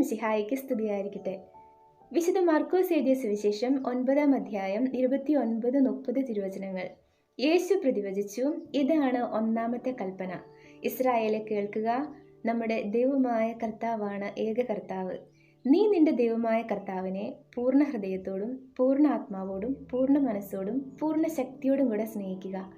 മിശിഹായിക്ക് സ്തുതിയായിരിക്കട്ടെ. വിശുദ്ധ മാർക്കോസ് എഴുതിയ സുവിശേഷം ഒൻപതാം അധ്യായം ഇരുപത്തി ഒൻപത് മുപ്പത് തിരുവചനങ്ങൾ. യേശു പ്രതിവചിച്ചു ഇതാണ് ഒന്നാമത്തെ കൽപ്പന. ഇസ്രായേലെ കേൾക്കുക നമ്മുടെ ദൈവമായ കർത്താവാണ് ഏക കർത്താവ്. നീ നിന്റെ ദൈവമായ കർത്താവിനെ പൂർണ ഹൃദയത്തോടും പൂർണ ആത്മാവോടും പൂർണ മനസ്സോടും പൂർണ ശക്തിയോടും കൂടെ സ്നേഹിക്കുക.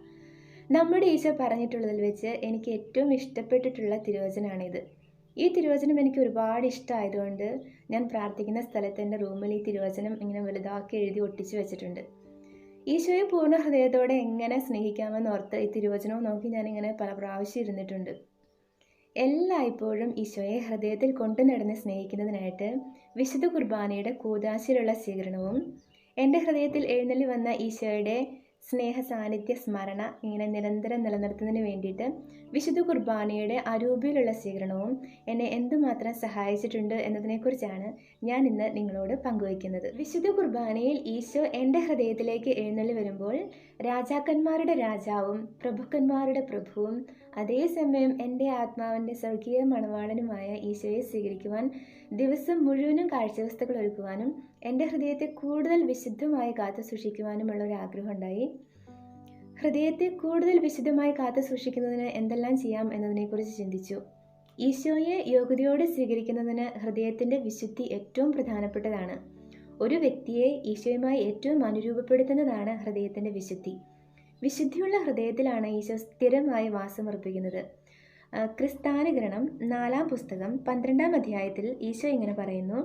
നമ്മുടെ ഈശോ പറഞ്ഞിട്ടുള്ളതിൽ വെച്ച് എനിക്ക് ഏറ്റവും ഇഷ്ടപ്പെട്ടിട്ടുള്ള തിരുവചനാണിത്. ഈ തിരുവചനം എനിക്ക് ഒരുപാട് ഇഷ്ടമായതുകൊണ്ട് ഞാൻ പ്രാർത്ഥിക്കുന്ന സ്ഥലത്ത് എന്റെ റൂമിൽ ഈ തിരുവചനം ഇങ്ങനെ വലുതാക്കി എഴുതി ഒട്ടിച്ചു വെച്ചിട്ടുണ്ട്. ഈശോയെ പൂർണ ഹൃദയത്തോടെ എങ്ങനെ സ്നേഹിക്കാമെന്ന് ഓർത്ത് ഈ തിരുവചനവും നോക്കി ഞാനിങ്ങനെ പല പ്രാവശ്യം ഇരുന്നിട്ടുണ്ട്. എല്ലായ്പ്പോഴും ഈശോയെ ഹൃദയത്തിൽ കൊണ്ടു നടന്ന് സ്നേഹിക്കുന്നതിനായിട്ട് വിശുദ്ധ കുർബാനയുടെ കൂതാശിലുള്ള സ്വീകരണവും എന്റെ ഹൃദയത്തിൽ എഴുന്നള്ളി വന്ന ഈശോയുടെ സ്നേഹ സാന്നിധ്യ സ്മരണ ഇങ്ങനെ നിരന്തരം നിലനിർത്തുന്നതിന് വേണ്ടിയിട്ട് വിശുദ്ധ കുർബാനയുടെ അരൂപിയിലുള്ള സ്വീകരണവും എന്നെ എന്തുമാത്രം സഹായിച്ചിട്ടുണ്ട് എന്നതിനെക്കുറിച്ചാണ് ഞാൻ ഇന്ന് നിങ്ങളോട് പങ്കുവയ്ക്കുന്നത്. വിശുദ്ധ കുർബാനയിൽ ഈശോ എന്റെ ഹൃദയത്തിലേക്ക് എഴുന്നള്ളി വരുമ്പോൾ രാജാക്കന്മാരുടെ രാജാവും പ്രഭുക്കന്മാരുടെ പ്രഭുവും അതേസമയം എന്റെ ആത്മാവിന്റെ സ്വർഗീയ മണവാളനുമായ ഈശോയെ സ്വീകരിക്കുവാൻ ദിവസം മുഴുവനും കാഴ്ചവസ്തുക്കൾ ഒരുക്കുവാനും എന്റെ ഹൃദയത്തെ കൂടുതൽ വിശുദ്ധമായി കാത്തു സൂക്ഷിക്കുവാനുമുള്ള ഒരു ആഗ്രഹം ഉണ്ടായി ഹൃദയത്തെ കൂടുതൽ വിശുദ്ധമായി കാത്തു സൂക്ഷിക്കുന്നതിന് എന്തെല്ലാം ചെയ്യാം എന്നതിനെക്കുറിച്ച് ചിന്തിച്ചു. ഈശോയെ യോഗ്യതയോടെ സ്വീകരിക്കുന്നതിന് ഹൃദയത്തിന്റെ വിശുദ്ധി ഏറ്റവും പ്രധാനപ്പെട്ടതാണ്. ഒരു വ്യക്തിയെ ഈശോയുമായി ഏറ്റവും അനുരൂപപ്പെടുത്തുന്നതാണ് ഹൃദയത്തിന്റെ വിശുദ്ധി. വിശുദ്ധിയുള്ള ഹൃദയത്തിലാണ് ഈശോ സ്ഥിരമായി വാസമർപ്പിക്കുന്നത് ക്രിസ്താനുഗ്രഹണം നാലാം പുസ്തകം പന്ത്രണ്ടാം അധ്യായത്തിൽ ഈശോ ഇങ്ങനെ പറയുന്നു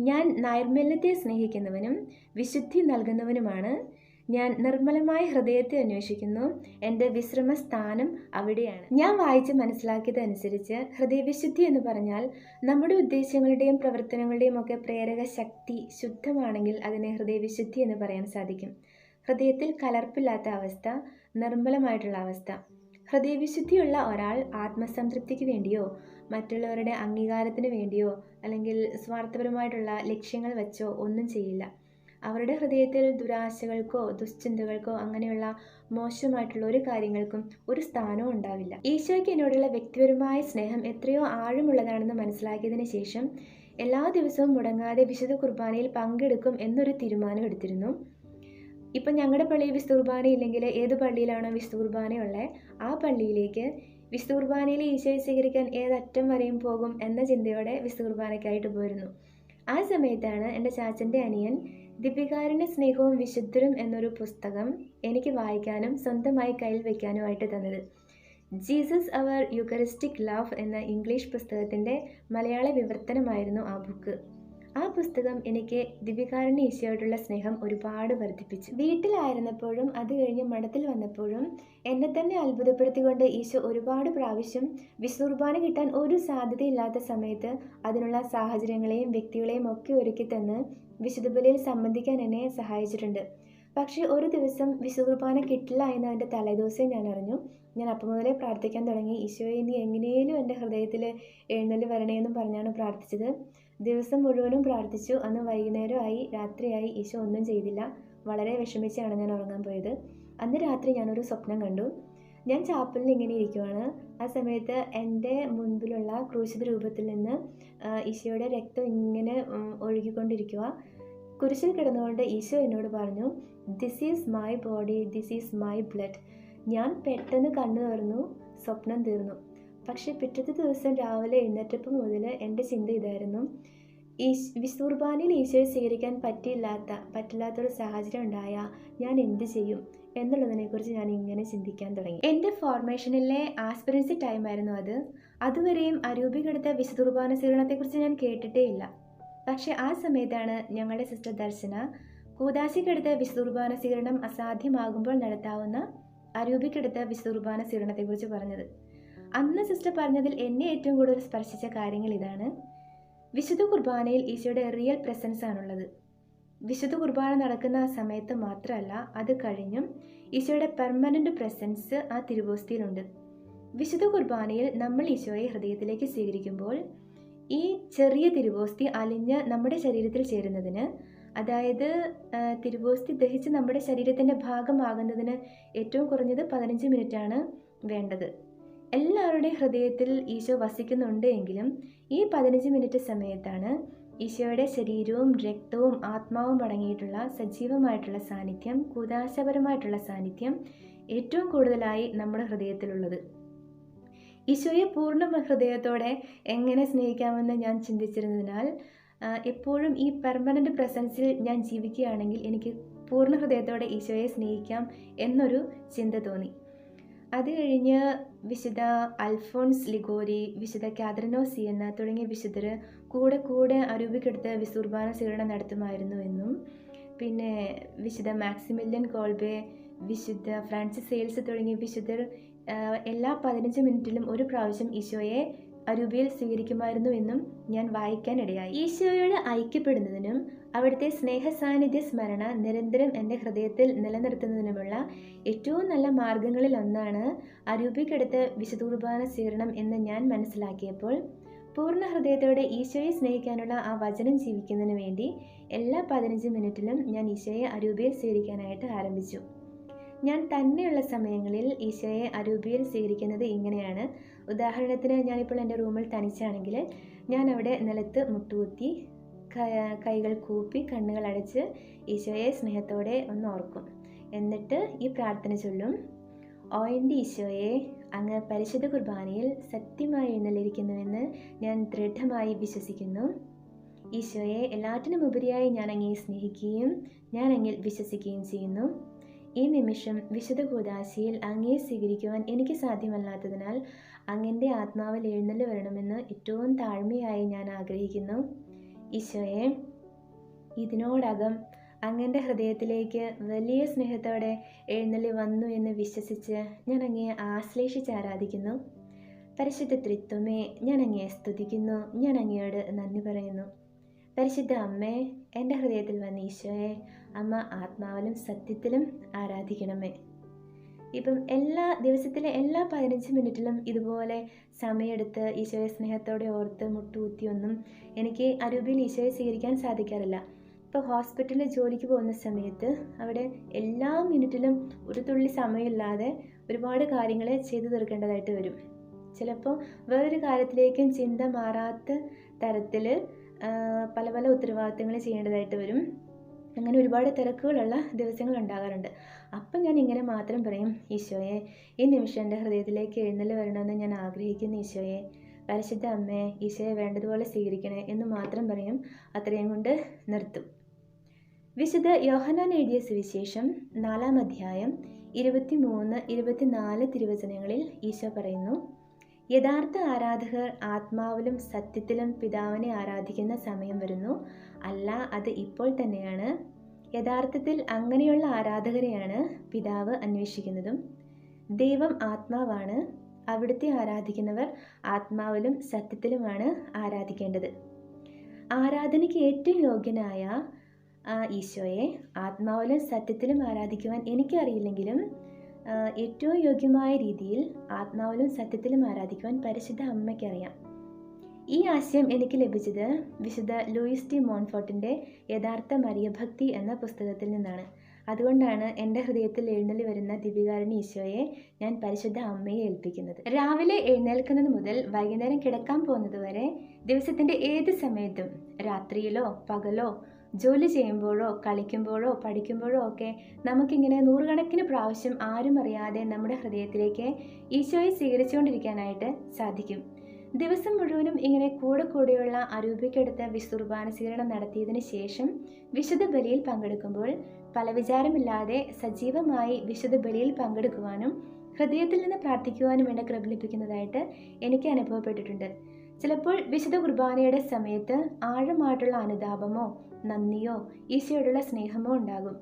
ഞാൻ നൈർമല്യത്തെ സ്നേഹിക്കുന്നവനും വിശുദ്ധി നൽകുന്നവനുമാണ്. ഞാൻ നിർമ്മലമായ ഹൃദയത്തെ അന്വേഷിക്കുന്നു. എന്റെ വിശ്രമസ്ഥാനം അവിടെയാണ്. ഞാൻ വായിച്ച് മനസ്സിലാക്കിയതനുസരിച്ച് ഹൃദയവിശുദ്ധി എന്ന് പറഞ്ഞാൽ നമ്മുടെ ഉദ്ദേശങ്ങളുടെയും പ്രവർത്തനങ്ങളുടെയും ഒക്കെ പ്രേരക ശക്തി ശുദ്ധമാണെങ്കിൽ അതിനെ ഹൃദയവിശുദ്ധി എന്ന് പറയാൻ സാധിക്കും. ഹൃദയത്തിൽ കലർപ്പില്ലാത്ത അവസ്ഥ നിർമ്മലമായിട്ടുള്ള അവസ്ഥ. ഹൃദയവിശുദ്ധിയുള്ള ഒരാൾ ആത്മസംതൃപ്തിക്ക് വേണ്ടിയോ മറ്റുള്ളവരുടെ അംഗീകാരത്തിന് വേണ്ടിയോ അല്ലെങ്കിൽ സ്വാർത്ഥപരമായിട്ടുള്ള ലക്ഷ്യങ്ങൾ വെച്ചോ ഒന്നും ചെയ്യില്ല. അവരുടെ ഹൃദയത്തിൽ ദുരാശകൾക്കോ ദുശ്ചിന്തകൾക്കോ അങ്ങനെയുള്ള മോശമായിട്ടുള്ള ഒരു കാര്യങ്ങൾക്കും ഒരു സ്ഥാനവും ഉണ്ടാവില്ല. ഈശോയ്ക്ക് എന്നോടുള്ള വ്യക്തിപരമായ സ്നേഹം എത്രയോ ആഴമുള്ളതാണെന്ന് മനസ്സിലാക്കിയതിന് ശേഷം എല്ലാ ദിവസവും മുടങ്ങാതെ വിശുദ്ധ കുർബാനയിൽ പങ്കെടുക്കും എന്നൊരു തീരുമാനം എടുത്തിരുന്നു. ഇപ്പം ഞങ്ങളുടെ പള്ളിയിൽ വിശുദ്ധ കുർബാന ഇല്ലെങ്കിൽ ഏത് പള്ളിയിലാണോ വിശുദ്ധ കുർബാനയുള്ളത് ആ പള്ളിയിലേക്ക് വിശുദ്ധ കുർബാനയിൽ ഈശോയെ സ്വീകരിക്കാൻ ഏതറ്റം വരെയും പോകും എന്ന ചിന്തയോടെ വിശുദ്ധ കുർബാനയ്ക്കായിട്ട് പോയിരുന്നു. ആ സമയത്താണ് എന്റെ ചാച്ചന്റെ അനിയൻ ദീപികാരന്റെ സ്നേഹവും വിശുദ്ധരും എന്നൊരു പുസ്തകം എനിക്ക് വായിക്കാനും സ്വന്തമായി കയ്യിൽ വയ്ക്കാനുമായിട്ട് തന്നത്. ജീസസ് അവർ യുഗറിസ്റ്റിക് ലവ് എന്ന ഇംഗ്ലീഷ് പുസ്തകത്തിന്റെ മലയാള വിവർത്തനമായിരുന്നു ആ ബുക്ക്. ആ പുസ്തകം എനിക്ക് ദിവ്യകാരുണ്യ ഈശോയോടുള്ള സ്നേഹം ഒരുപാട് വർദ്ധിപ്പിച്ചു. വീട്ടിലായിരുന്നപ്പോഴും അത് കഴിഞ്ഞ് മഠത്തിൽ വന്നപ്പോഴും എന്നെ തന്നെ അത്ഭുതപ്പെടുത്തിക്കൊണ്ട് ഈശോ ഒരുപാട് പ്രാവശ്യം വിശ്വർബാന കിട്ടാൻ ഒരു സാധ്യതയില്ലാത്ത സമയത്ത് അതിനുള്ള സാഹചര്യങ്ങളെയും വ്യക്തികളെയും ഒക്കെ ഒരുക്കി തന്ന് വിശുദ്ധ ബലിയിൽ സംബന്ധിക്കാൻ എന്നെ സഹായിച്ചിട്ടുണ്ട്. പക്ഷേ ഒരു ദിവസം വിശ്വകുർബാന കിട്ടില്ല എന്ന് എന്റെ തലേദിവസം ഞാൻ അറിഞ്ഞു. ഞാൻ അപ്പം മുതലേ പ്രാർത്ഥിക്കാൻ തുടങ്ങി. ഈശോയെ ഇനി എങ്ങനെയും എന്റെ ഹൃദയത്തിൽ എഴുന്നള്ളി വരണേ എന്നും പറഞ്ഞാണ് പ്രാർത്ഥിച്ചത്. ദിവസം മുഴുവനും പ്രാർത്ഥിച്ചു. അന്ന് വൈകുന്നേരമായി രാത്രിയായി ഈശോ ഒന്നും ചെയ്തില്ല. വളരെ വിഷമിച്ചാണ് ഞാൻ ഉറങ്ങാൻ പോയത്. അന്ന് രാത്രി ഞാനൊരു സ്വപ്നം കണ്ടു. ഞാൻ ചാപ്പലിൽ ഇങ്ങനെ ഇരിക്കുവാണ്. ആ സമയത്ത് എന്റെ മുൻപിലുള്ള ക്രൂശിത രൂപത്തിൽ നിന്ന് ഈശോയുടെ രക്തം ഇങ്ങനെ ഒഴുകിക്കൊണ്ടിരിക്കുക കുരിശിൽ കിടന്നുകൊണ്ട് ഈശോ എന്നോട് പറഞ്ഞു this is my body this is my blood ഞാൻ പെട്ടെന്ന് കണ്ണു തുറന്നു സ്വപ്നം തീർന്നു. പക്ഷേ പിറ്റത്തെ ദിവസം രാവിലെ എഴുന്നേറ്റപ്പം മുതൽ എന്റെ ചിന്ത ഇതായിരുന്നു. ഈ വിസുർബാനിൽ ഈശോയെ സ്വീകരിക്കാൻ പറ്റിയില്ലാത്ത പറ്റില്ലാത്തൊരു സാഹചര്യം ഉണ്ടായാൽ ഞാൻ എന്ത് ചെയ്യും എന്നുള്ളതിനെക്കുറിച്ച് ഞാൻ ഇങ്ങനെ ചിന്തിക്കാൻ തുടങ്ങി. എന്റെ ഫോർമേഷനിലെ ആസ്പിറൻസി ടൈമായിരുന്നു അത്. അതുവരെയും അരൂപികെടുത്ത വിശുദ്ധുർബാന സ്വീകരണത്തെക്കുറിച്ച് ഞാൻ കേട്ടിട്ടേ ഇല്ല. പക്ഷേ ആ സമയത്താണ് ഞങ്ങളുടെ സിസ്റ്റർ ദർശന കൂതാശിക്കെടുത്ത വിശുദ്ധുർബാന സ്വീകരണം അസാധ്യമാകുമ്പോൾ നടത്താവുന്ന അരൂപിക്കെടുത്ത വിശുദ്ധുർബാന സ്വീകരണത്തെക്കുറിച്ച് പറഞ്ഞത്. അന്ന് സിസ്റ്റർ പറഞ്ഞതിൽ എന്നെ ഏറ്റവും കൂടുതൽ സ്പർശിച്ച കാര്യങ്ങൾ ഇതാണ്. വിശുദ്ധ കുർബാനയിൽ ഈശോയുടെ റിയൽ പ്രസൻസ് ആണുള്ളത്. വിശുദ്ധ കുർബാന നടക്കുന്ന ആ സമയത്ത് മാത്രമല്ല അത് കഴിഞ്ഞും ഈശോയുടെ പെർമനന്റ് പ്രസൻസ് ആ തിരുവോസ്തിയിലുണ്ട്. വിശുദ്ധ കുർബാനയിൽ നമ്മൾ ഈശോയെ ഹൃദയത്തിലേക്ക് സ്വീകരിക്കുമ്പോൾ ഈ ചെറിയ തിരുവോസ്തി അലിഞ്ഞ് നമ്മുടെ ശരീരത്തിൽ ചേരുന്നതിന് അതായത് തിരുവോസ്തി ദഹിച്ച് നമ്മുടെ ശരീരത്തിന്റെ ഭാഗമാകുന്നതിന് ഏറ്റവും കുറഞ്ഞത് പതിനഞ്ച് മിനിറ്റാണ് വേണ്ടത്. എല്ലാവരുടെയും ഹൃദയത്തിൽ ഈശോ വസിക്കുന്നുണ്ട് എങ്കിലും ഈ പതിനഞ്ച് മിനിറ്റ് സമയത്താണ് ഈശോയുടെ ശരീരവും രക്തവും ആത്മാവും അടങ്ങിയിട്ടുള്ള സജീവമായിട്ടുള്ള സാന്നിധ്യം കൂതാശപരമായിട്ടുള്ള സാന്നിധ്യം ഏറ്റവും കൂടുതലായി നമ്മുടെ ഹൃദയത്തിലുള്ളത്. ഈശോയെ പൂർണ ഹൃദയത്തോടെ എങ്ങനെ സ്നേഹിക്കാമെന്ന് ഞാൻ ചിന്തിച്ചിരുന്നതിനാൽ എപ്പോഴും ഈ പെർമനന്റ് പ്രസൻസിൽ ഞാൻ ജീവിക്കുകയാണെങ്കിൽ എനിക്ക് പൂർണ ഹൃദയത്തോടെ ഈശോയെ സ്നേഹിക്കാം എന്നൊരു ചിന്ത തോന്നി. അത് കഴിഞ്ഞ് വിശുദ്ധ അൽഫോൺസ് ലിഗോരി വിശുദ്ധ കാതറിനോ സിയന്ന തുടങ്ങിയ വിശുദ്ധർ കൂടെ കൂടെ അരൂപിക്കെടുത്ത് വിസുർബാന സ്വീകരണം നടത്തുമായിരുന്നു എന്നും പിന്നെ വിശുദ്ധ മാക്സിമില്യൻ കോൾബെ വിശുദ്ധ ഫ്രാൻസിസ് സെയിൽസ് തുടങ്ങിയ വിശുദ്ധർ എല്ലാ പതിനഞ്ച് മിനിറ്റിലും ഒരു പ്രാവശ്യം ഈശോയെ അരൂപിയിൽ സ്വീകരിക്കുമായിരുന്നു എന്നും ഞാൻ വായിക്കാനിടയായി ഈശോയോട് ഐക്യപ്പെടുന്നതിനും അവിടുത്തെ സ്നേഹ സാന്നിധ്യ സ്മരണ നിരന്തരം എന്റെ ഹൃദയത്തിൽ നിലനിർത്തുന്നതിനുമുള്ള ഏറ്റവും നല്ല മാർഗങ്ങളിൽ ഒന്നാണ് അരൂപിക്കടുത്ത് വിശുദ്ധ കുർബാന സ്വീകരണം എന്ന് ഞാൻ മനസ്സിലാക്കിയപ്പോൾ പൂർണ ഹൃദയത്തോടെ ഈശോയെ സ്നേഹിക്കാനുള്ള ആ വചനം ജീവിക്കുന്നതിന് വേണ്ടി എല്ലാ പതിനഞ്ച് മിനിറ്റിലും ഞാൻ ഈശോയെ അരൂപിയിൽ സ്വീകരിക്കാനായിട്ട് ആരംഭിച്ചു. ഞാൻ തന്നെയുള്ള സമയങ്ങളിൽ ഈശോയെ അരൂപിയിൽ സ്വീകരിക്കുന്നത് ഇങ്ങനെയാണ്. ഉദാഹരണത്തിന് ഞാനിപ്പോൾ എന്റെ റൂമിൽ തനിച്ചാണെങ്കിൽ ഞാൻ അവിടെ നിലത്ത് മുട്ടുകുത്തി കൈകൾ കൂപ്പി കണ്ണുകൾ അടച്ച് ഈശോയെ സ്നേഹത്തോടെ ഒന്ന് ഓർക്കും. എന്നിട്ട് ഈ പ്രാർത്ഥന ചൊല്ലും. ഓ എന്റെ ഈശോയെ അങ്ങ് പരിശുദ്ധ കുർബാനയിൽ സത്യമായി എഴുന്നള്ളിരിക്കുന്നുവെന്ന് ഞാൻ ദൃഢമായി വിശ്വസിക്കുന്നു. ഈശോയെ എല്ലാറ്റിനും ഉപരിയായി ഞാൻ അങ്ങയെ സ്നേഹിക്കുകയും ഞാൻ അങ്ങിൽ വിശ്വസിക്കുകയും ചെയ്യുന്നു. ഈ നിമിഷം വിശുദ്ധ കൂദാശിയിൽ അങ്ങേ സ്വീകരിക്കുവാൻ എനിക്ക് സാധ്യമല്ലാത്തതിനാൽ അങ്ങന്റെ ആത്മാവിൽ എഴുന്നള്ളി വരണമെന്ന് ഏറ്റവും താഴ്മയായി ഞാൻ ആഗ്രഹിക്കുന്നു. ഈശോയെ ഇതിനോടകം അങ്ങന്റെ ഹൃദയത്തിലേക്ക് വലിയ സ്നേഹത്തോടെ എഴുന്നള്ളി വന്നു എന്ന് വിശ്വസിച്ച് ഞാൻ അങ്ങയെ ആശ്ലേഷിച്ച് ആരാധിക്കുന്നു. പരിശുദ്ധ ത്രിത്വമേ ഞാൻ അങ്ങയെ സ്തുതിക്കുന്നു. ഞാൻ അങ്ങയോട് നന്ദി പറയുന്നു. പരിശുദ്ധ അമ്മേ എന്റെ ഹൃദയത്തിൽ വന്ന ഈശോയെ അമ്മ ആത്മാവിലും സത്യത്തിലും ആരാധിക്കണമേ. ഇപ്പം എല്ലാ ദിവസത്തിലെ എല്ലാ പതിനഞ്ച് മിനിറ്റിലും ഇതുപോലെ സമയമെടുത്ത് ഈശോയെ സ്നേഹത്തോടെ ഓർത്ത് മുട്ടുകുത്തിയൊന്നും എനിക്ക് അരൂപിയിൽ ഈശോയെ സ്വീകരിക്കാൻ സാധിക്കാറില്ല. ഇപ്പോൾ ഹോസ്പിറ്റലിൽ ജോലിക്ക് പോകുന്ന സമയത്ത് അവിടെ എല്ലാ മിനിറ്റിലും ഒരു തുള്ളി സമയമില്ലാതെ ഒരുപാട് കാര്യങ്ങൾ ചെയ്തു തീർക്കേണ്ടതായിട്ട് വരും. ചിലപ്പോൾ വേറൊരു കാര്യത്തിലേക്കും ചിന്ത മാറാത്ത തരത്തിൽ പല പല ഉത്തരവാദിത്തങ്ങൾ ചെയ്യേണ്ടതായിട്ട് വരും. അങ്ങനെ ഒരുപാട് തിരക്കുകളുള്ള ദിവസങ്ങൾ ഉണ്ടാകാറുണ്ട്. അപ്പം ഞാൻ ഇങ്ങനെ മാത്രം പറയും ഈശോയെ ഈ നിമിഷം എന്റെ ഹൃദയത്തിലേക്ക് എഴുന്നള്ളി വരണമെന്ന് ഞാൻ ആഗ്രഹിക്കുന്നു ഈശോയെ. പരിശുദ്ധ അമ്മയെ ഈശോയെ വേണ്ടതുപോലെ സ്വീകരിക്കണേ എന്ന് മാത്രം പറയും അത്രയും കൊണ്ട് നിർത്തും. വിശുദ്ധ യോഹനാൻ എഴുതിയ സുവിശേഷം നാലാം അധ്യായം ഇരുപത്തി മൂന്ന് ഇരുപത്തിനാല് തിരുവചനങ്ങളിൽ ഈശോ പറയുന്നു യഥാർത്ഥ ആരാധകർ ആത്മാവിലും സത്യത്തിലും പിതാവിനെ ആരാധിക്കുന്ന സമയം വരുന്നു. അല്ല അത് ഇപ്പോൾ തന്നെയാണ്. യഥാർത്ഥത്തിൽ അങ്ങനെയുള്ള ആരാധകരെയാണ് പിതാവ് അന്വേഷിക്കുന്നതും. ദൈവം ആത്മാവാണ്. അവിടുത്തെ ആരാധിക്കുന്നവർ ആത്മാവിലും സത്യത്തിലുമാണ് ആരാധിക്കേണ്ടത്. ആരാധനയ്ക്ക് ഏറ്റവും യോഗ്യനായ ഈശോയെ ആത്മാവിലും സത്യത്തിലും ആരാധിക്കുവാൻ എനിക്കറിയില്ലെങ്കിലും ഏറ്റവും യോഗ്യമായ രീതിയിൽ ആത്മാവിലും സത്യത്തിലും ആരാധിക്കുവാൻ പരിശുദ്ധ അമ്മയ്ക്കറിയാം ഈ ആശയം എനിക്ക് ലഭിച്ചത് വിശുദ്ധ ലൂയിസ് ടി മോൺഫോർട്ടിന്റെ യഥാർത്ഥ മരിയഭക്തി എന്ന പുസ്തകത്തിൽ നിന്നാണ്. അതുകൊണ്ടാണ് എന്റെ ഹൃദയത്തിൽ എഴുന്നള്ളി വരുന്ന ദിവികാരണി ഈശോയെ ഞാൻ പരിശുദ്ധ അമ്മയെ ഏൽപ്പിക്കുന്നത്. രാവിലെ എഴുന്നേൽക്കുന്നത് മുതൽ വൈകുന്നേരം കിടക്കാൻ പോകുന്നത് വരെ ദിവസത്തിന്റെ ഏത് സമയത്തും രാത്രിയിലോ പകലോ ജോലി ചെയ്യുമ്പോഴോ കളിക്കുമ്പോഴോ പഠിക്കുമ്പോഴോ ഒക്കെ നമുക്കിങ്ങനെ നൂറുകണക്കിന് പ്രാവശ്യം ആരും അറിയാതെ നമ്മുടെ ഹൃദയത്തിലേക്ക് ഈശോയെ സ്വീകരിച്ചുകൊണ്ടിരിക്കാനായിട്ട് സാധിക്കും. ദിവസം മുഴുവനും ഇങ്ങനെ കൂടെ കൂടെയുള്ള അരൂപിക്കെടുത്ത വിശുർബാന സ്വീകരണം നടത്തിയതിന് ശേഷം വിശുദ്ധ ബലിയിൽ പങ്കെടുക്കുമ്പോൾ പല വിചാരമില്ലാതെ സജീവമായി വിശുദ്ധ ബലിയിൽ പങ്കെടുക്കുവാനും ഹൃദയത്തിൽ നിന്ന് പ്രാർത്ഥിക്കുവാനും വേണ്ട കൃപ ലഭിക്കുന്നതായിട്ട് എനിക്ക് അനുഭവപ്പെട്ടിട്ടുണ്ട്. ചിലപ്പോൾ വിശുദ്ധ കുർബാനയുടെ സമയത്ത് ആഴമായിട്ടുള്ള അനുതാപമോ നന്ദിയോ ഈശോയോടുള്ള സ്നേഹമോ ഉണ്ടാകും.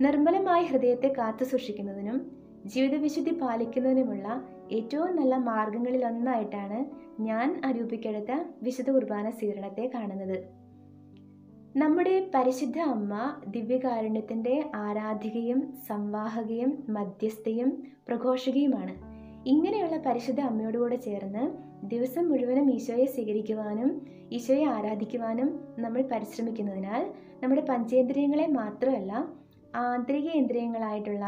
നിർമ്മലമായ ഹൃദയത്തെ കാത്തു സൂക്ഷിക്കുന്നതിനും ജീവിതവിശുദ്ധി പാലിക്കുന്നതിനുമുള്ള ഏറ്റവും നല്ല മാർഗങ്ങളിൽ ഒന്നായിട്ടാണ് ഞാൻ അരൂപിക്കെടുത്ത വിശുദ്ധ കുർബാന സ്വീകരണത്തെ കാണുന്നത്. നമ്മുടെ പരിശുദ്ധ അമ്മ ദിവ്യകാരുണ്യത്തിന്റെ ആരാധികയും സംവാഹകയും മധ്യസ്ഥയും പ്രഘോഷകയുമാണ്. ഇങ്ങനെയുള്ള പരിശുദ്ധ അമ്മയോടുകൂടെ ചേർന്ന് ദിവസം മുഴുവനും ഈശോയെ സ്വീകരിക്കുവാനും ഈശോയെ ആരാധിക്കുവാനും നമ്മൾ പരിശ്രമിക്കുന്നതിനാൽ നമ്മുടെ പഞ്ചേന്ദ്രിയങ്ങളെ മാത്രമല്ല ആന്തരിക ഇന്ദ്രിയങ്ങളായിട്ടുള്ള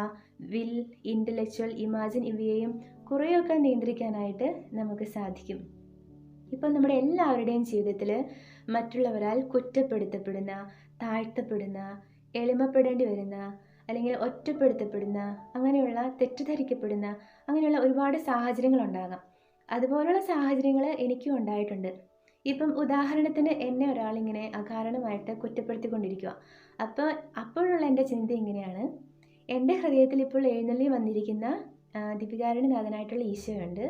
വിൽ ഇന്റലക്ച്വൽ ഇമാജിൻ ഇവയെയും കുറേയൊക്കെ നിയന്ത്രിക്കാനായിട്ട് നമുക്ക് സാധിക്കും. ഇപ്പോൾ നമ്മുടെ എല്ലാവരുടെയും ജീവിതത്തിൽ മറ്റുള്ളവരാൽ കുറ്റപ്പെടുത്തപ്പെടുന്ന താഴ്ത്തപ്പെടുന്ന എളിമപ്പെടേണ്ടി വരുന്ന അല്ലെങ്കിൽ ഒറ്റപ്പെടുത്തപ്പെടുന്ന അങ്ങനെയുള്ള തെറ്റിദ്ധരിക്കപ്പെടുന്ന അങ്ങനെയുള്ള ഒരുപാട് സാഹചര്യങ്ങളുണ്ടാകാം. അതുപോലുള്ള സാഹചര്യങ്ങൾ എനിക്കും ഉണ്ടായിട്ടുണ്ട്. ഇപ്പം ഉദാഹരണത്തിന് എന്നെ ഒരാളിങ്ങനെ അകാരണമായിട്ട് കുറ്റപ്പെടുത്തിക്കൊണ്ടിരിക്കുക അപ്പോൾ അപ്പോഴുള്ള എന്റെ ചിന്ത ഇങ്ങനെയാണ്. എന്റെ ഹൃദയത്തിൽ ഇപ്പോൾ എഴുന്നള്ളി വന്നിരിക്കുന്ന ദിപികാരണനാഥനായിട്ടുള്ള ഈശോയുണ്ട്.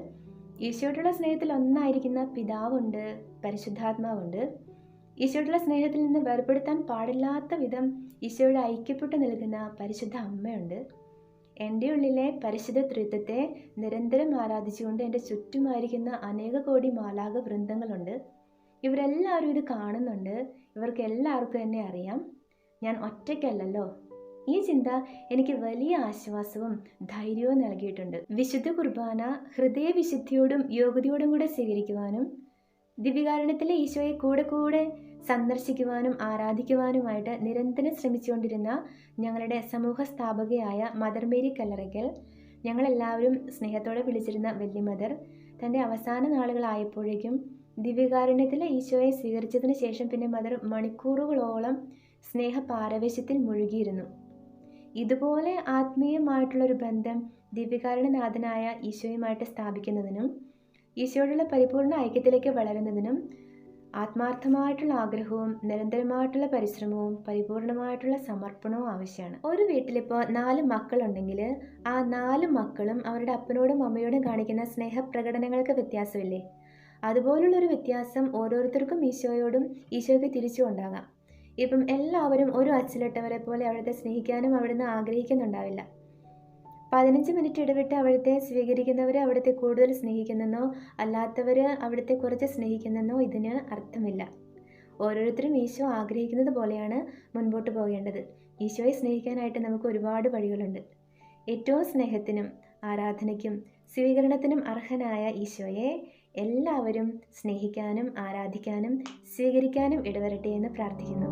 ഈശോയോടുള്ള സ്നേഹത്തിൽ ഒന്നായിരിക്കുന്ന പിതാവുണ്ട് പരിശുദ്ധാത്മാവുണ്ട്. ഈശോയോടുള്ള സ്നേഹത്തിൽ നിന്ന് വേർപെടുത്താൻ പാടില്ലാത്ത വിധം ഈശോയോട് ഐക്യപ്പെട്ട് നിൽക്കുന്ന പരിശുദ്ധ അമ്മയുണ്ട്. എന്റെ ഉള്ളിലെ പരിശുദ്ധ ത്രിത്വത്തെ നിരന്തരം ആരാധിച്ചുകൊണ്ട് എന്റെ ചുറ്റുമായിരിക്കുന്ന അനേക കോടി മാലാക വൃന്ദങ്ങളുണ്ട്. ഇവരെല്ലാവരും ഇത് കാണുന്നുണ്ട്. ഇവർക്ക് എല്ലാവർക്കും എന്നെ അറിയാം. ഞാൻ ഒറ്റയ്ക്കല്ലല്ലോ. ഈ ചിന്ത എനിക്ക് വലിയ ആശ്വാസവും ധൈര്യവും നൽകിയിട്ടുണ്ട്. വിശുദ്ധ കുർബാന ഹൃദയവിശുദ്ധിയോടും യോഗ്യതയോടും കൂടെ സ്വീകരിക്കുവാനും ദിവ്യകാരണത്തിലെ ഈശോയെ കൂടെ കൂടെ സന്ദർശിക്കുവാനും ആരാധിക്കുവാനുമായിട്ട് നിരന്തരം ശ്രമിച്ചുകൊണ്ടിരുന്ന ഞങ്ങളുടെ സമൂഹ സ്ഥാപകയായ മദർ മേരി കല്ലറയ്ക്കൽ ഞങ്ങളെല്ലാവരും സ്നേഹത്തോടെ വിളിച്ചിരുന്ന വല്യമദർ തന്റെ അവസാന നാളുകളായപ്പോഴേക്കും ദിവ്യകാരുണ്യത്തിൽ ഈശോയെ സ്വീകരിച്ചതിന് ശേഷം പിന്നെ മദർ മണിക്കൂറുകളോളം സ്നേഹ പാരവേശ്യത്തിൽ മുഴുകിയിരുന്നു. ഇതുപോലെ ആത്മീയമായിട്ടുള്ളൊരു ബന്ധം ദിവ്യകാരുണ്യനാഥനായ ഈശോയുമായിട്ട് സ്ഥാപിക്കുന്നതിനും ഈശോയോടുള്ള പരിപൂർണ ഐക്യത്തിലേക്ക് വളരുന്നതിനും ആത്മാർത്ഥമായിട്ടുള്ള ആഗ്രഹവും നിരന്തരമായിട്ടുള്ള പരിശ്രമവും പരിപൂർണമായിട്ടുള്ള സമർപ്പണവും ആവശ്യമാണ്. ഒരു വീട്ടിലിപ്പോൾ നാല് മക്കളുണ്ടെങ്കിൽ ആ നാല് മക്കളും അവരുടെ അപ്പനോടും അമ്മയോടും കാണിക്കുന്ന സ്നേഹപ്രകടനങ്ങൾക്ക് വ്യത്യാസമില്ലേ? അതുപോലുള്ളൊരു വ്യത്യാസം ഓരോരുത്തർക്കും ഈശോയോടും ഈശോയ്ക്ക് തിരിച്ചും ഉണ്ടാകാം. ഇപ്പം എല്ലാവരും ഒരു അച്ചിലിട്ടവരെ പോലെ അവിടുത്തെ സ്നേഹിക്കാനും അവിടുന്ന് ആഗ്രഹിക്കുന്നുണ്ടാവില്ല. പതിനഞ്ച് മിനിറ്റ് ഇടവിട്ട് അവിടുത്തെ സ്വീകരിക്കുന്നവർ അവിടുത്തെ കൂടുതൽ സ്നേഹിക്കുന്നെന്നോ അല്ലാത്തവർ അവിടുത്തെ കുറച്ച് സ്നേഹിക്കുന്നെന്നോ ഇതിന് അർത്ഥമില്ല. ഓരോരുത്തരും ഈശോ ആഗ്രഹിക്കുന്നത് പോലെയാണ് മുൻപോട്ട് പോകേണ്ടത്. ഈശോയെ സ്നേഹിക്കാനായിട്ട് നമുക്ക് ഒരുപാട് വഴികളുണ്ട്. ഏറ്റവും സ്നേഹത്തിനും ആരാധനയ്ക്കും സ്വീകരണത്തിനും അർഹനായ ഈശോയെ എല്ലാവരും സ്നേഹിക്കാനും ആരാധിക്കാനും സ്വീകരിക്കാനും ഇടവരട്ടെ എന്ന് പ്രാർത്ഥിക്കുന്നു.